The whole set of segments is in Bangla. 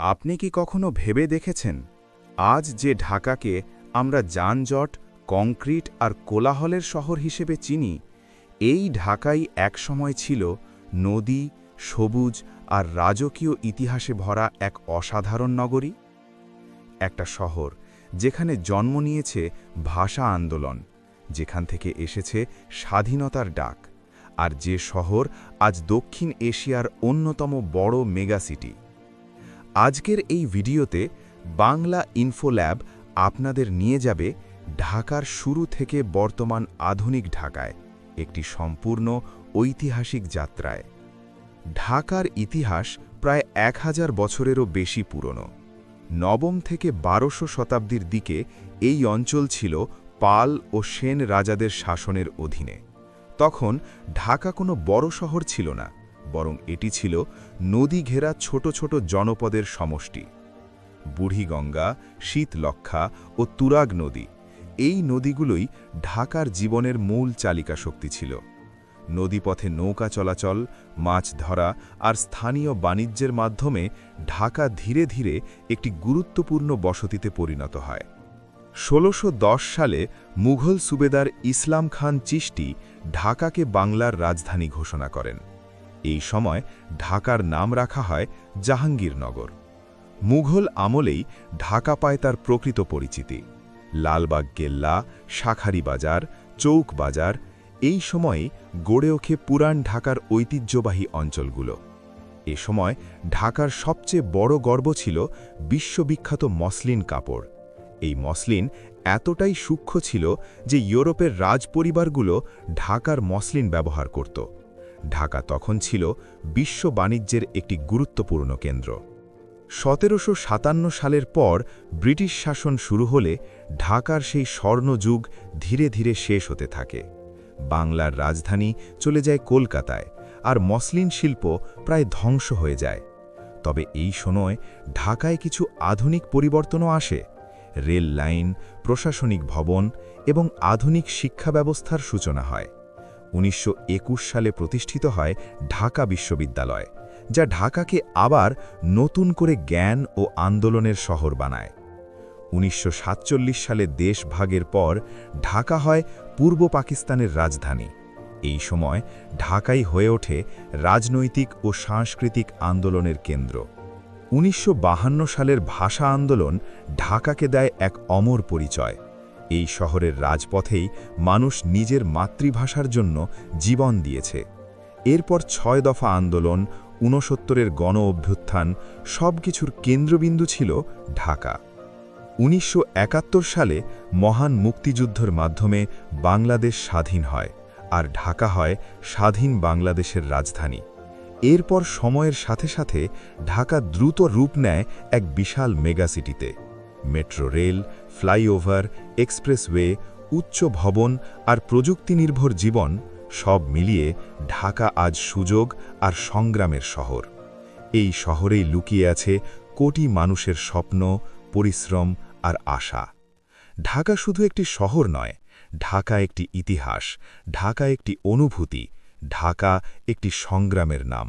আপনি কি কখনো ভেবে দেখেছেন? আজ যে ঢাকাকে আমরা যানজট, কংক্রিট আর কোলাহলের শহর হিসেবে চিনি, এই ঢাকাই একসময় ছিল নদী, সবুজ আর রাজকীয় ইতিহাসে ভরা এক অসাধারণ নগরী। একটা শহর যেখানে জন্ম নিয়েছে ভাষা আন্দোলন, যেখান থেকে এসেছে স্বাধীনতার ডাক, আর যে শহর আজ দক্ষিণ এশিয়ার অন্যতম বড় মেগাসিটি আজকের এই ভিডিওতে বাংলা ইনফোল্যাব আপনাদের নিয়ে যাবে ঢাকার শুরু থেকে বর্তমান আধুনিক ঢাকায়, একটি সম্পূর্ণ ঐতিহাসিক যাত্রায়। ঢাকার ইতিহাস প্রায় এক হাজার বছরেরও বেশি পুরনো। নবম থেকে বারোশো শতাব্দীর দিকে এই অঞ্চল ছিল পাল ও সেন রাজাদের শাসনের অধীনে। তখন ঢাকা কোনো বড় শহর ছিল না। বরং এটি ছিল নদী ঘেরা ছোট ছোট জনপদের সমষ্টি। বুড়িগঙ্গা শীতলক্ষা ও তুরাগ নদী, এই নদীগুলোই ঢাকার জীবনের মূল চালিকা শক্তি ছিল। নদীপথে নৌকা চলাচল, মাছ ধরা আর স্থানীয় বাণিজ্যের মাধ্যমে ঢাকা ধীরে ধীরে একটি গুরুত্বপূর্ণ বসতিতে পরিণত হয়। ষোলোশো সালে মুঘল সুবেদার ইসলাম খান চিশতি ঢাকাকে বাংলার রাজধানী ঘোষণা করেন। এই সময় ঢাকার নাম রাখা হয় জাহাঙ্গীরনগর। মুঘল আমলেই ঢাকা পায় তার প্রকৃত পরিচিতি। লালবাগ গেল্লা শাখারি বাজার, চৌক বাজার, এই সময়ে গড়ে ওঠে পুরান ঢাকার ঐতিহ্যবাহী অঞ্চলগুলো। এ সময় ঢাকার সবচেয়ে বড় গর্ব ছিল বিশ্ববিখ্যাত মসলিন কাপড়। এই মসলিন এতটাই সূক্ষ্ম ছিল যে ইউরোপের রাজপরিবারগুলো ঢাকার মসলিন ব্যবহার করত। ঢাকা তখন ছিল বিশ্ব বাণিজ্যের একটি গুরুত্বপূর্ণ কেন্দ্র। সতেরোশো সাতান্ন সালের পর ব্রিটিশ শাসন শুরু হলে ঢাকার সেই স্বর্ণযুগ ধীরে ধীরে শেষ হতে থাকে। বাংলার রাজধানী চলে যায় কলকাতায় আর মসলিন শিল্প প্রায় ধ্বংস হয়ে যায়। তবে এই সময় ঢাকায় কিছু আধুনিক পরিবর্তনও আসে। রেল লাইন, প্রশাসনিক ভবন এবং আধুনিক শিক্ষা ব্যবস্থার সূচনা হয়। উনিশশো একুশ সালে প্রতিষ্ঠিত হয় ঢাকা বিশ্ববিদ্যালয়, যা ঢাকাকে আবার নতুন করে জ্ঞান ও আন্দোলনের শহর বানায়। উনিশশো সাতচল্লিশ সালে দেশ ভাগের পর ঢাকা হয় পূর্ব পাকিস্তানের রাজধানী। এই সময় ঢাকাই হয়ে ওঠে রাজনৈতিক ও সাংস্কৃতিক আন্দোলনের কেন্দ্র। উনিশশো সালের ভাষা আন্দোলন ঢাকাকে দেয় এক অমর পরিচয়। এই শহরের রাজপথেই মানুষ নিজের মাতৃভাষার জন্য জীবন দিয়েছে। এরপর ছয় দফা আন্দোলন, ঊনসত্তরের গণ অভ্যুত্থান সব কিছুর কেন্দ্রবিন্দু ছিল ঢাকা। উনিশশো একাত্তর সালে মহান মুক্তিযুদ্ধের মাধ্যমে বাংলাদেশ স্বাধীন হয় আর ঢাকা হয় স্বাধীন বাংলাদেশের রাজধানী। এরপর সময়ের সাথে সাথে ঢাকা দ্রুত রূপ নেয় এক বিশাল মেগাসিটিতে। মেট্রো রেল, ফ্লাইওভার, এক্সপ্রেসওয়ে, উচ্চ ভবন আর প্রযুক্তি নির্ভর জীবন সব মিলিয়ে ঢাকা আজ সুযোগ আর সংগ্রামের শহর। এই শহরেই লুকিয়ে আছে কোটি মানুষের স্বপ্ন, পরিশ্রম আর আশা। ঢাকা শুধু একটি শহর নয়, ঢাকা একটি ইতিহাস, ঢাকা একটি অনুভূতি, ঢাকা একটি সংগ্রামের নাম।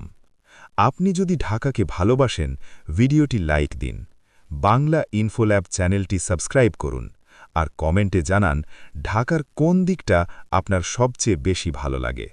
আপনি যদি ঢাকাকে ভালোবাসেন, ভিডিওটি লাইক দিন। বাংলা ইনফোল্যাব চ্যানেলটি সাবস্ক্রাইব করুন আর কমেন্টে জানান ঢাকার কোন দিকটা আপনার সবচেয়ে বেশি ভালো লাগে।